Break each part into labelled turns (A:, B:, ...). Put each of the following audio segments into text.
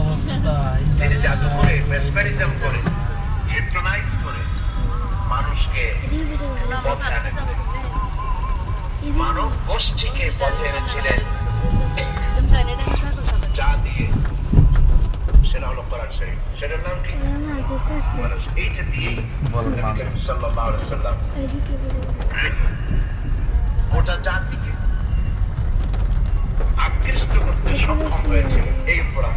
A: অবস্থা তিনি জাদু করে মেসমেরিজম করে হিপনোটাইজ করে মানুষকে মানব গোষ্ঠীকে পথে এনেছিলেন। যা দিয়ে সেটা হলো কোরআন শরীফ। সেটার নাম কি? মানুষ এইটা দিয়েই সাল্লাহ সাল্লাম গোটা জাতিকে আকৃষ্ট করতে সক্ষম হয়েছে এই কোরআন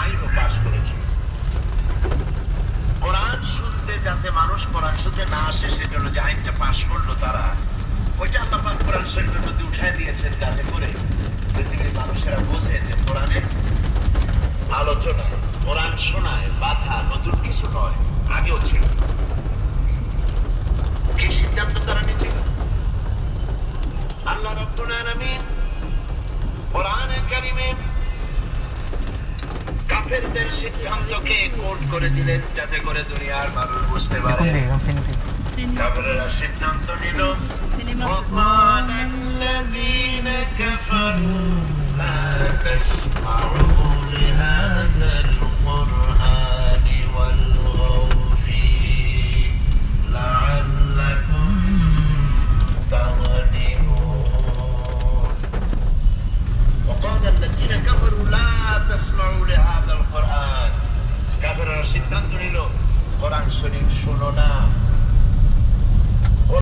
A: আইনও পাশ করেছে। কোরআন শুনতে যাতে মানুষ কোরআন শুনতে না আসে, সেজন্য যে আইনটা পাশ করল তারা, ওইটা আল্লাহ পাক কোরআন শরীফের মধ্যে উঠায় দিয়েছেন যাতে করে পৃথিবীর মানুষেরা বোঝে যে কোরআনের আলোচনা, কোরআন শোনায় বাধা নতুন কিছু নয়, আগেও ছিল। এই সিদ্ধান্ত তারা নিয়েছিল? আল্লাহ রব্বুল আলামিন কোরআনে কারিমে কাফেরদের সিদ্ধান্তকে কোট করে দিলেন যাতে করে দুনিয়ার মানুষ বুঝতে
B: এখন
A: পারে
B: দিই এখন ফেনি দিই
A: কাফেররা সিদ্ধান্ত নিল وقال الذين كفروا لا تسمعوا لهذا القرآن শরীফ শোনো না